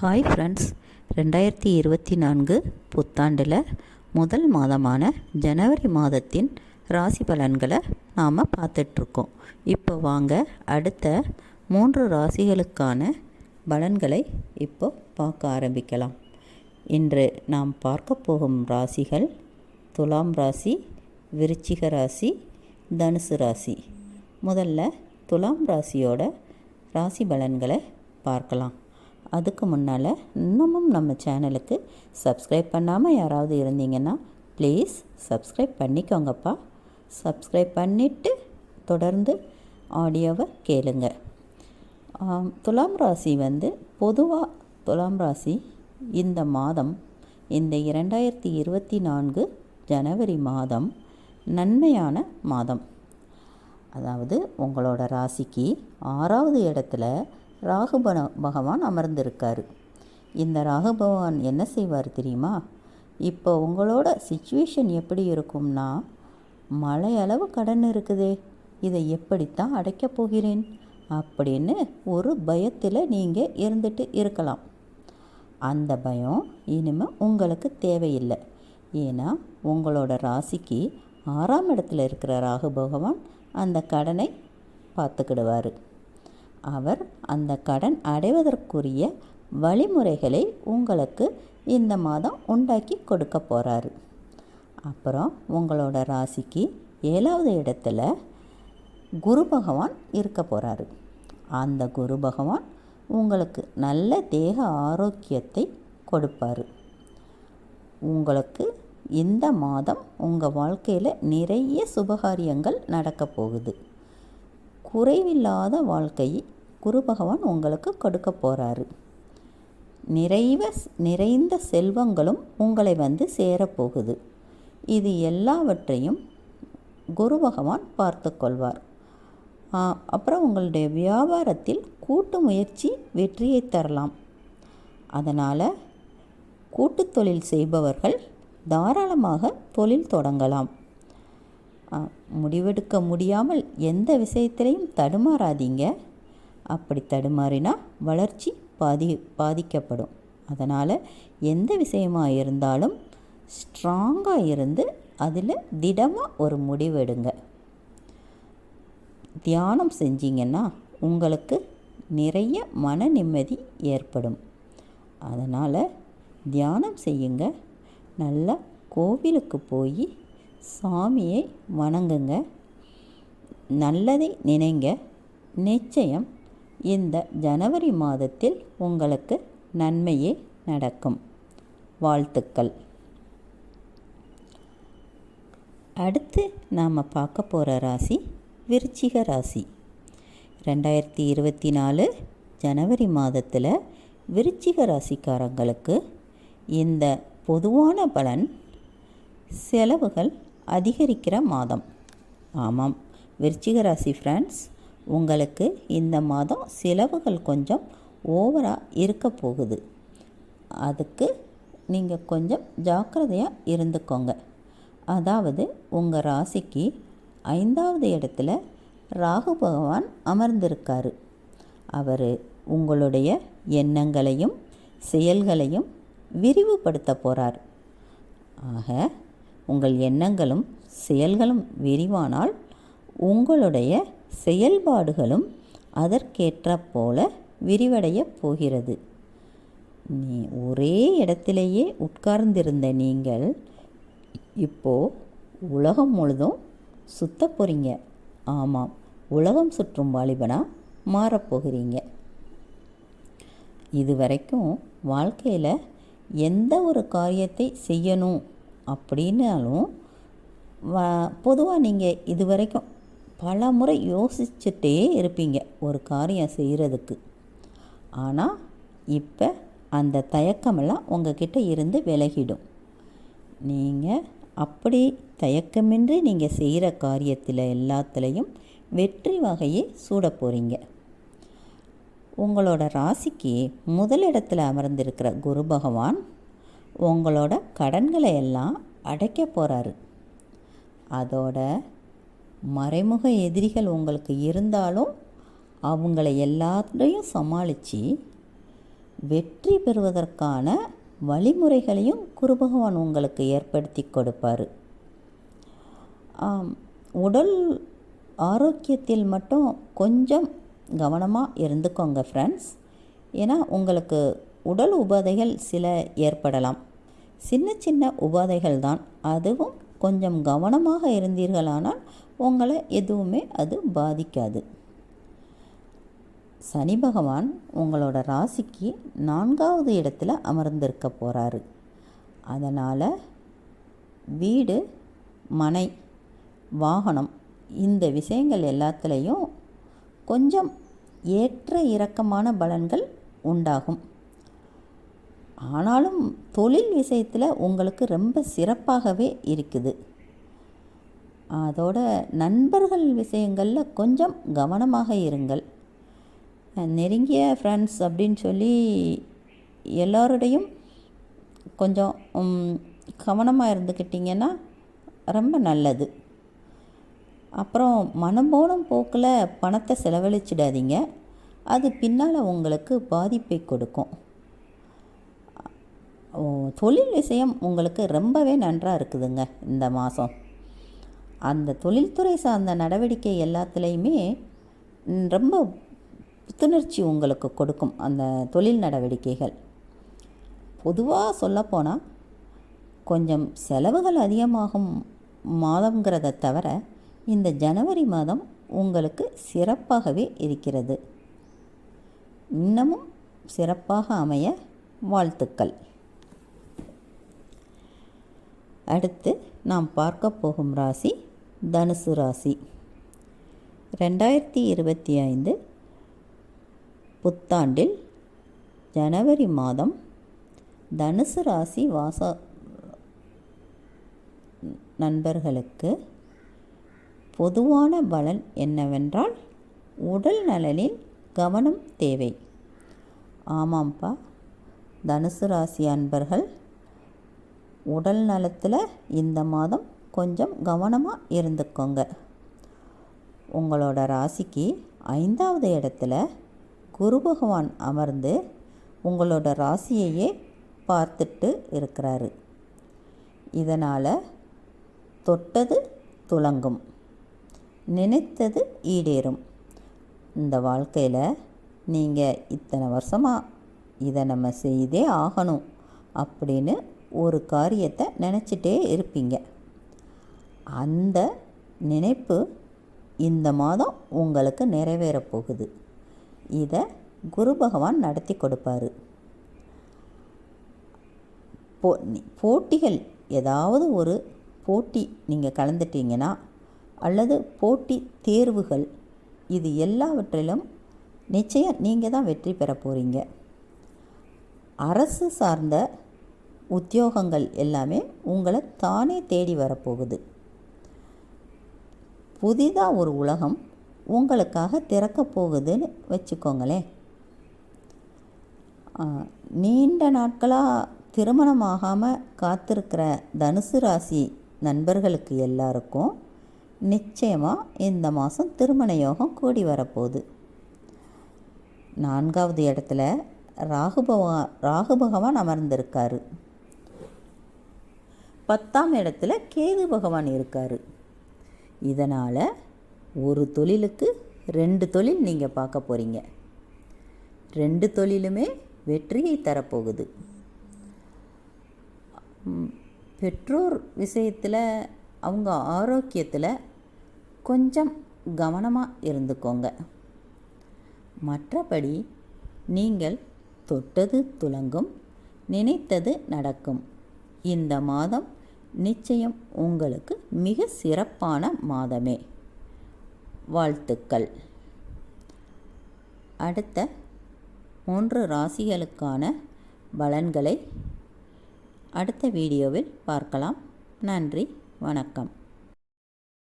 Hi friends ரெண்டாயிரத்தி இருபத்தி நான்கு புத்தாண்டில் முதல் மாதமான ஜனவரி மாதத்தின் ராசி பலன்களை நாம் பார்த்துட்ருக்கோம். இப்போ வாங்க அடுத்த மூன்று ராசிகளுக்கான பலன்களை இப்போ பார்க்க ஆரம்பிக்கலாம். இன்று நாம் பார்க்க போகும் ராசிகள் துலாம் ராசி விருச்சிக ராசி தனுசு ராசி. முதல்ல துலாம் ராசியோட ராசி பலன்களை பார்க்கலாம். அதுக்கு முன்னால் இன்னமும் நம்ம சேனலுக்கு சப்ஸ்கிரைப் பண்ணாமல் யாராவது இருந்தீங்கன்னா ப்ளீஸ் சப்ஸ்கிரைப் பண்ணிக்கோங்கப்பா. சப்ஸ்கிரைப் பண்ணிவிட்டு தொடர்ந்து ஆடியோவை கேளுங்க. துலாம் ராசி வந்து பொதுவாக துலாம் ராசி இந்த மாதம் இந்த இரண்டாயிரத்தி இருபத்தி நான்கு ஜனவரி மாதம் நன்மையான மாதம். அதாவது உங்களோட ராசிக்கு ஆறாவது இடத்துல ராகு பகவான் அமர்ந்திருக்காரு. இந்த ராகு பகவான் என்ன செய்வார் தெரியுமா? இப்போ உங்களோட சுச்சுவேஷன் எப்படி இருக்கும்னா மழை அளவு கடன் இருக்குதே இதை எப்படித்தான் அடைக்கப் போகிறேன்? அப்படின்னு ஒரு பயத்தில் நீங்கள் இருந்துட்டு இருக்கலாம். அந்த பயம் இனிமேல் உங்களுக்கு தேவையில்லை. ஏன்னா உங்களோட ராசிக்கு ஆறாம் இடத்துல இருக்கிற ராகு பகவான் அந்த கடனை பார்த்துக்கிடுவார். அவர் அந்த கடன் அடைவதற்குரிய வழிமுறைகளை உங்களுக்கு இந்த மாதம் உண்டாக்கி கொடுக்க போகிறாரு அப்புறம் உங்களோட ராசிக்கு ஏழாவது இடத்துல குரு பகவான் இருக்க போகிறாரு அந்த குரு பகவான் உங்களுக்கு நல்ல தேக ஆரோக்கியத்தை கொடுப்பாரு. உங்களுக்கு இந்த மாதம் உங்கள் வாழ்க்கையில் நிறைய சுபகாரியங்கள் நடக்கப் போகுது. குறைவில்லாத வாழ்க்கையை குரு பகவான் உங்களுக்கு கொடுக்க போகிறாரு நிறைவ நிறைந்த செல்வங்களும் உங்களை வந்து சேரப்போகுது இது எல்லாவற்றையும் குரு பகவான் பார்த்து கொள்வார். அப்புறம் உங்களுடைய வியாபாரத்தில் கூட்டு முயற்சி வெற்றியை தரலாம். அதனால் கூட்டு தொழில் செய்பவர்கள் தாராளமாக தொழில் தொடங்கலாம். முடிவெடுக்க முடியாமல் எந்த விஷயத்திலையும் தடுமாறாதீங்க. அப்படி தடுமாறினா வளர்ச்சி பாதி பாதிக்கப்படும். அதனால் எந்த விஷயமாக இருந்தாலும் ஸ்ட்ராங்காக இருந்து அதில் திடமாக ஒரு முடிவெடுங்க. தியானம் செஞ்சீங்கன்னா உங்களுக்கு நிறைய மன நிம்மதி ஏற்படும். அதனால் தியானம் செய்யுங்க. நல்லா கோவிலுக்கு போய் சாமியை வணங்குங்க. நல்லதை நினைங்க. நிச்சயம் இந்த ஜனவரி மாதத்தில் உங்களுக்கு நன்மையே நடக்கும். வாழ்த்துக்கள். அடுத்து நாம் பார்க்க போகிற ராசி விருச்சிக ராசி. ரெண்டாயிரத்தி இருபத்தி நாலு ஜனவரி மாதத்தில் விருச்சிக ராசிக்காரங்களுக்கு இந்த பொதுவான பலன் செலவுகள் அதிகரிக்கிற மாதம். ஆமாம். விருச்சிக ராசி ஃப்ரெண்ட்ஸ் உங்களுக்கு இந்த மாதம் செலவுகள் கொஞ்சம் ஓவராக இருக்க போகுது. அதுக்கு நீங்கள் கொஞ்சம் ஜாக்கிரதையாக இருந்துக்கோங்க. அதாவது உங்கள் ராசிக்கு ஐந்தாவது இடத்துல ராகு பகவான் அமர்ந்திருக்காரு. அவர் உங்களுடைய எண்ணங்களையும் செயல்களையும் விரிவுபடுத்த போகிறார் ஆக உங்கள் எண்ணங்களும் செயல்களும் விரிவானால் உங்களுடைய செயல்பாடுகளும் அதற்கேற்ற போல விரிவடைய போகிறது. நீ ஒரே இடத்திலேயே உட்கார்ந்திருந்த நீங்கள் இப்போ உலகம் முழுதும் சுத்த போகிறீங்க ஆமாம் உலகம் சுற்றும் வாலிபனாக மாறப்போகிறீங்க இதுவரைக்கும் வாழ்க்கையில் எந்த ஒரு காரியத்தை செய்யணும் அப்படின்னாலும் பொதுவாக நீங்கள் இது வரைக்கும் பல முறை யோசிச்சுட்டே இருப்பீங்க ஒரு காரியம் செய்கிறதுக்கு ஆனால் இப்போ அந்த தயக்கமெல்லாம் உங்ககிட்ட இருந்து விலகிடும். நீங்கள் அப்படி தயக்கமின்றி நீங்கள் செய்கிற காரியத்தில் எல்லாத்துலேயும் வெற்றி வகையை சூட போகிறீங்க உங்களோட ராசிக்கு முதலிடத்தில் அமர்ந்திருக்கிற குரு பகவான் உங்களோட கடன்களை எல்லாம் அடைக்க போகிறாரு அதோட மறைமுக எதிரிகள் உங்களுக்கு இருந்தாலும் அவங்கள எல்லாத்தையும் சமாளித்து வெற்றி பெறுவதற்கான வழிமுறைகளையும் குருபகவான் உங்களுக்கு ஏற்படுத்தி கொடுப்பார். உடல் ஆரோக்கியத்தில் மட்டும் கொஞ்சம் கவனமாக இருந்துக்கோங்க ஃப்ரெண்ட்ஸ் ஏன்னா உங்களுக்கு உடல் உபாதைகள் சில ஏற்படலாம். சின்ன சின்ன உபாதைகள் தான். அதுவும் கொஞ்சம் கவனமாக இருந்தீர்களானால் உங்களை எதுவுமே அது பாதிக்காது. சனி பகவான் உங்களோட ராசிக்கு நான்காவது இடத்துல அமர்ந்திருக்க போகிறாரு அதனால் வீடு மனை வாகனம் இந்த விஷயங்கள் எல்லாத்துலேயும் கொஞ்சம் ஏற்ற இறக்கமான பலன்கள் உண்டாகும். ஆனாலும் தொழில் விஷயத்தில் உங்களுக்கு ரொம்ப சிறப்பாகவே இருக்குது. அதோட நண்பர்கள் விஷயங்களில் கொஞ்சம் கவனமாக இருங்கள். நெருங்கிய ஃப்ரெண்ட்ஸ் அப்படின்னு சொல்லி எல்லோருடையும் கொஞ்சம் கவனமாக இருந்துக்கிட்டிங்கன்னா ரொம்ப நல்லது. அப்புறம் மனம் போன போக்கில் பணத்தை செலவழிச்சிடாதீங்க. அது பின்னால் உங்களுக்கு பாதிப்பை கொடுக்கும். தொழில் விஷயம் உங்களுக்கு ரொம்பவே நன்றாக இருக்குதுங்க இந்த மாதம் அந்த தொழில்துறை சார்ந்த நடவடிக்கை எல்லாத்துலேயுமே ரொம்ப புத்துணர்ச்சி உங்களுக்கு கொடுக்கும் அந்த தொழில் நடவடிக்கைகள். பொதுவாக சொல்லப்போனால் கொஞ்சம் செலவுகள் அதிகமாகும் மாதங்கிறத தவிர இந்த ஜனவரி மாதம் உங்களுக்கு சிறப்பாகவே இருக்கிறது. இன்னமும் சிறப்பாக அமைய வாழ்த்துக்கள். அடுத்து நாம் பார்க்க போகும் ராசி தனுசு ராசி. ரெண்டாயிரத்தி இருபத்தி ஐந்து புத்தாண்டில் ஜனவரி மாதம் தனுசு ராசி வாச நண்பர்களுக்கு பொதுவான பலன் என்னவென்றால் உடல் நலனில் கவனம் தேவை. ஆமாம்ப்பா தனுசு ராசி அன்பர்கள் உடல் நலத்தில் இந்த மாதம் கொஞ்சம் கவனமாக இருந்துக்கோங்க. உங்களோட ராசிக்கு ஐந்தாவது இடத்துல குரு பகவான் அமர்ந்து உங்களோட ராசியையே பார்த்துட்டு இருக்கிறாரு. இதனால் தொட்டது துலங்கும். நினைத்தது ஈடேறும். இந்த வாழ்க்கையில் நீங்கள் இத்தனை வருஷமாக இதை நம்ம செய்தே ஆகணும் அப்படின்னு ஒரு காரியத்தை நினச்சிட்டே இருப்பீங்க. அந்த நினைப்பு இந்த மாதம் உங்களுக்கு நிறைவேறப் போகுது. இதை குரு பகவான் நடத்தி கொடுப்பார். போ போட்டிகள் ஏதாவது ஒரு போட்டி நீங்கள் கலந்துட்டீங்கன்னா அல்லது போட்டி தேர்வுகள் இது எல்லாவற்றிலும் நிச்சயம் நீங்கள் தான் வெற்றி பெற போகிறீங்க அரசு சார்ந்த உத்தியோகங்கள் எல்லாமே உங்களை தானே தேடி வரப்போகுது புதிதாக ஒரு உலகம் உங்களுக்காக திறக்க போகுதுன்னு வச்சுக்கோங்களேன். நீண்ட நாட்களாக திருமணமாகாமல் காத்திருக்கிற தனுசு ராசி நண்பர்களுக்கு எல்லாருக்கும் நிச்சயமாக இந்த மாதம் திருமண யோகம் கூடி வரப்போகுது. நான்காவது இடத்துல ராகு பகவா ராகு பகவான் அமர்ந்திருக்காரு. பத்தாம் இடத்துல கேது பகவான் இருக்கார். இதனால் ஒரு தொழிலுக்கு ரெண்டு தொழில் நீங்கள் பார்க்க போகிறீங்க ரெண்டு தொழிலுமே வெற்றியை தரப்போகுது. பெற்றோர் விஷயத்தில் அவங்க ஆரோக்கியத்தில் கொஞ்சம் கவனமாக இருந்துக்கோங்க. மற்றபடி நீங்கள் தொட்டது துலங்கும் நினைத்தது நடக்கும். இந்த மாதம் நிச்சயம் உங்களுக்கு மிக சிறப்பான மாதமே. வாழ்த்துக்கள். அடுத்த மூன்று ராசிகளுக்கான பலன்களை அடுத்த வீடியோவில் பார்க்கலாம். நன்றி வணக்கம்.